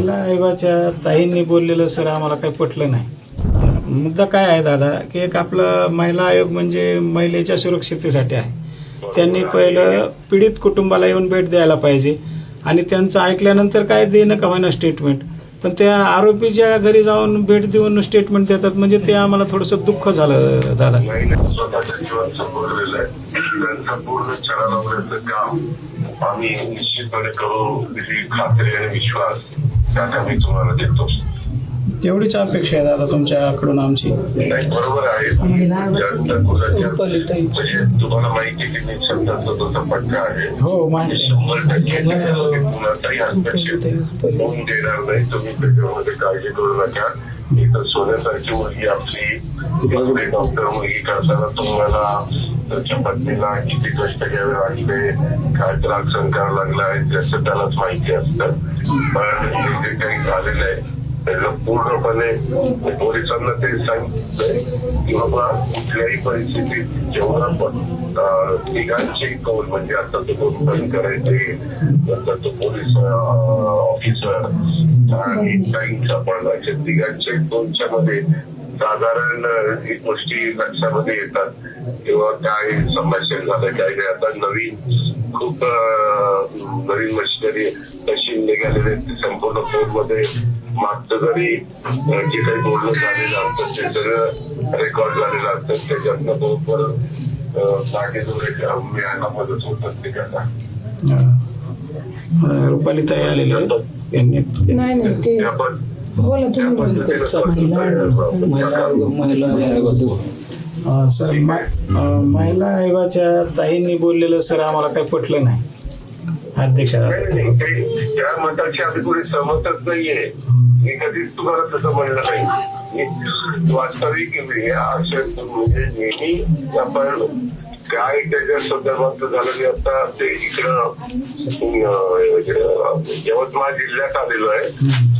महिला आयोगाच्या ताईंनी बोललेलं सर आम्हाला काही पटलं नाही. मुद्दा काय आहे दादा की एक आपला महिला आयोग म्हणजे महिलेच्या सुरक्षितेसाठी आहे. त्यांनी पहिलं पीडित कुटुंबाला येऊन भेट द्यायला पाहिजे आणि त्यांचं ऐकल्यानंतर काय देणं का होईना स्टेटमेंट पण त्या आरोपीच्या घरी जाऊन भेट देऊन स्टेटमेंट देतात म्हणजे ते आम्हाला थोडंसं दुःख झालं दादा. जीवन संपवलेलं आहे त्यांचा पूर्ण काम आम्ही निश्चितपणे करू खात्री आणि विश्वास. त्यात आम्ही तुम्हाला देतो तेवढीच अपेक्षा आहे दादा तुमच्याकडून आमची. नाही बरोबर आहे. म्हणजे तुम्हाला माहिती आहे की निसर्गाचा तो पट्टा आहे. हो माहिती. शंभर टक्के त्याच्यामध्ये कुणाचाही हस्तक्षेप होऊन देणार नाही तुम्ही त्याच्यामध्ये काळजी करू नका. इथं सोन्यासारखी मुलगी आपली. डॉक्टर मुलगी करताना तुम्हाला त्याच्या पत्नीला किती कष्ट घ्यावे लागले काय त्रास सहन करावा लागला आहे त्याचं त्यालाच माहिती असतं. पण हे जे काही झालेलं आहे त्याला पूर्णपणे पोलिसांना ते सांगितलंय की बाबा कुठल्याही परिस्थितीत जेव्हा पण तिघांचे कौल म्हणजे आता तो कोण बंद करायचे नंतर तो पोलीस ऑफिसर आणि टाईमचा पण असे तिघांचे दोनच्या मध्ये साधारण ही गोष्टी लक्षामध्ये येतात. किंवा काय समस्या झाल्या काय नाही आता नवीन खूप नवीन मशिनरी मशीन निघालेले संपूर्ण फोनमध्ये मागचं जरी जे काही बोलणं झालेलं असतं ते सगळं रेकॉर्ड झालेलं असतं. त्याच्यातनं बरोबर अं, मागे जो मिळायला मदत होतात ते त्यांना अं, रुपाली ताई आलेले नाही नाही ते बोला त्या तुम्ही अं, सर मा- महिला आयोगाच्या ताईंनी बोललेलं सर आम्हाला काही पटलं नाही. अध्यक्ष त्या मताशी आम्ही पुढे सहमतच नाहीये मी कधीच तुम्हाला तसं म्हणलं नाही. मी वास्तविक असे म्हणजे नेहमी आपण काय त्याच्या संदर्भात झालं की आता ते इकडं यवतमाळ जिल्ह्यात आलेलो आहे.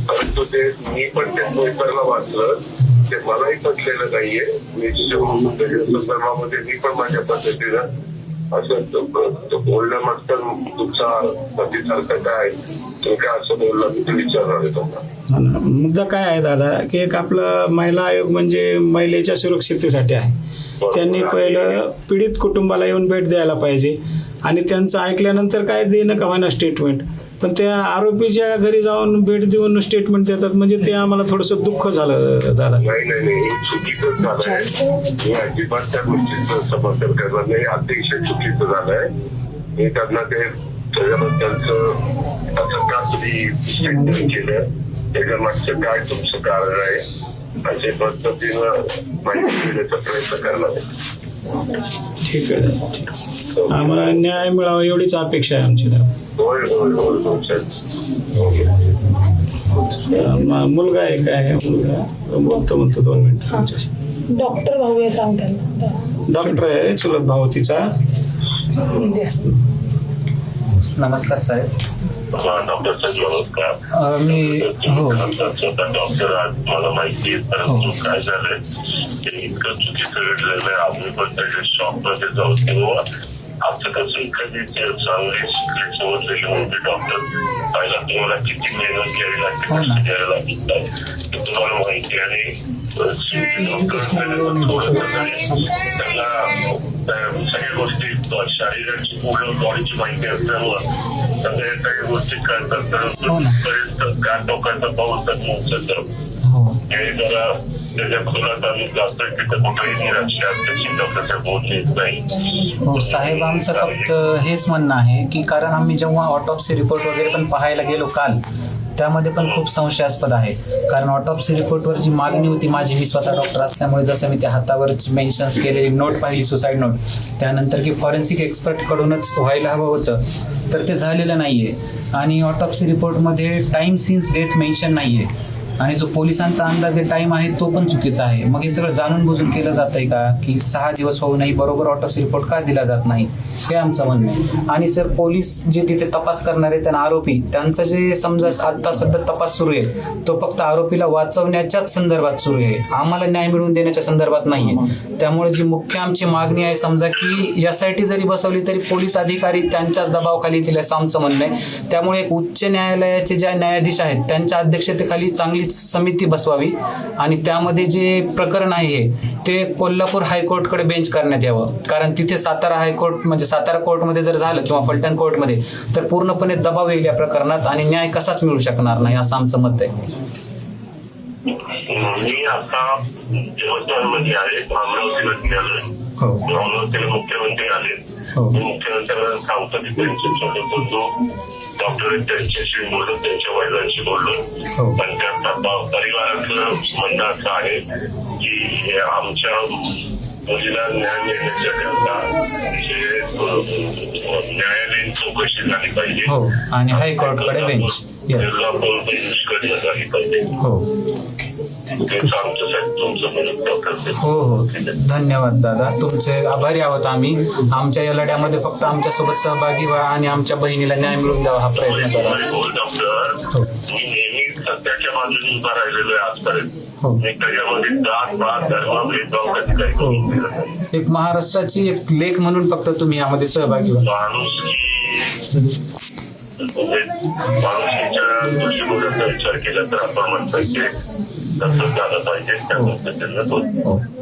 परंतु ते मी पण ते पेपरला वाचलं. ते मलाही पटलेलं नाहीये. मी संदर्भामध्ये मी पण माझ्या पद्धतीनं असं बोलणं मागचं तुमचा पतीसारखं काय तुम्ही काय असं बोलला मी ते विचारणार आहे तुम्हाला. अन मुद्दा काय आहे दादा की एक आपला महिला आयोग म्हणजे महिलेच्या सुरक्षितेसाठी आहे. त्यांनी पहिलं पीडित कुटुंबाला येऊन भेट द्यायला पाहिजे. आणि त्यांचं ऐकल्यानंतर काय देणं का होईना स्टेटमेंट पण त्या आरोपीच्या घरी जाऊन भेट देऊन स्टेटमेंट देतात. म्हणजे ते आम्हाला थोडंसं दुःख झालं दादा. नाही नाही नाही. हे चुकीचं झालंय. मी अजिबात त्या गोष्टीचं समर्थन करणार नाही. अतिशय चुकीचं झालंय. मी त्यांना ते त्याच्याबद्दलचं असं का तुम्ही स्टेटमेंट केलं? त्याच्या मागचं काय तुमचं कारण आहे? असे पद्धतीनं माहिती देण्याचा प्रयत्न करणार. ठीक आहे. आम्हाला न्याय मिळावा एवढीच अपेक्षा आहे आमची. मुलगा आहे काय आहे मुलगा? बोलतो म्हणतो दोन मिनिटं डॉक्टर भाऊ सांगतात डॉक्टर आहे चुलत भाऊ तिचा. नमस्कार साहेब. डॉक्टर मी हो डॉक्टर मला माहिती आहे परंतु काय झालंय ते इतकं चुकीचं घडलेलं आहे आम्ही पण त्याच्या शॉपमध्ये जाऊ तेव्हा आमचं कसं एखादी चांगले शिकले समजलेले मोठे डॉक्टर पहिला तुम्हाला किती मेहनत घ्यावी लागते. कष्ट घ्यावे लागतात ते तुम्हाला माहिती आहे आणि त्यांना पूर्ण बॉडीची माहिती असल्यामुळं सगळ्या काही गोष्टी कळतात ना. परंतु काय टोकाचं पाऊस तर हो जरा त्याच्या आम्ही जास्त तिथं कुठेही निराशा डॉक्टरच्या बोलली येत नाही हो साहेब आमचं फक्त हेच म्हणणं आहे की कारण आम्ही जेव्हा ऑटोप्सी रिपोर्ट वगैरे पण पाहायला गेलो काल त्यामध्ये पण खूप संशयास्पद आहे. कारण ऑटॉप्सी रिपोर्टवर जी मागणी होती माझी मी स्वतः डॉक्टर असल्यामुळे जसं मी त्या हातावरची मेन्शन्स केलेली नोट पाहिली सुसाईड नोट त्यानंतर की फॉरेन्सिक एक्सपर्टकडूनच व्हायला हवं होतं तर ते झालेलं नाही आहे आणि ऑटोप्सी रिपोर्टमध्ये टाईम सिन्स डेथ मेन्शन नाही आहे आणि जो पोलिसांचा अंदाजे टाइम आहे तो पण चुकीचा आहे. मग हे सगळं जाणून बुजून केलं जातंय का? की सहा दिवस होऊनही बरोबर ऑटोप्सी रिपोर्ट का दिला जात नाही? हे आमचं म्हणणं आहे. आणि सर पोलीस जे तिथे तपास करणारे त्यांना आरोपी त्यांचं जे समजा आता सध्या तपास सुरू आहे तो फक्त आरोपीला वाचवण्याच्याच संदर्भात सुरू आहे. आम्हाला न्याय मिळवून देण्याच्या संदर्भात नाही आहे. त्यामुळे जी मुख्य आमची मागणी आहे समजा की एस आय टी जरी बसवली तरी पोलीस अधिकारी त्यांच्याच दबावाखाली येतील असं आमचं म्हणणं आहे. त्यामुळे एक उच्च न्यायालयाचे ज्या न्यायाधीश आहेत त्यांच्या अध्यक्षतेखाली चांगली समिती बसवावी आणि त्यामध्ये जे प्रकरण आहे हे ते कोल्हापूर हायकोर्टकडे बेंच करण्यात यावं. कारण तिथे सातारा हायकोर्ट म्हणजे सातारा कोर्टमध्ये जर झालं किंवा फलटण कोर्टमध्ये तर पूर्णपणे दबाव येईल या प्रकरणात आणि न्याय कसाच मिळू शकणार नाही असं आमचं मत आहे. मी आता यवतमाळमध्ये आहे. अमरावतीमध्ये आलोय. हो. अमरावतीला मुख्यमंत्री आले. हो. मुख्यमंत्र्यांना सांगतो की त्यांच्यासोबत डॉक्टर त्यांच्याशी बोललो त्यांच्या वडिलांशी बोललो. हो. पण त्यात आता परिवारातलं म्हणणं असं आहे की हे आमच्या मुलीला न्याय मिळण्याच्या करता अ, न्यायालयीन चौकशी झाली पाहिजे. हो. आणि हायकोर्टकडे बेंच निष्कर्ष झाली पाहिजे. हो. हो हो. धन्यवाद दादा. तुमचे आभारी आहोत आम्ही. आमच्या या लढ्यामध्ये फक्त आमच्यासोबत सहभागी व्हा आणि आमच्या बहिणीला न्याय मिळवून द्यावा हा प्रयत्न करा. हो हो. हो. एक महाराष्ट्राची एक लेख म्हणून फक्त तुम्ही यामध्ये सहभागी व्हा. माणूस की म्हणजे माणुसकीच्या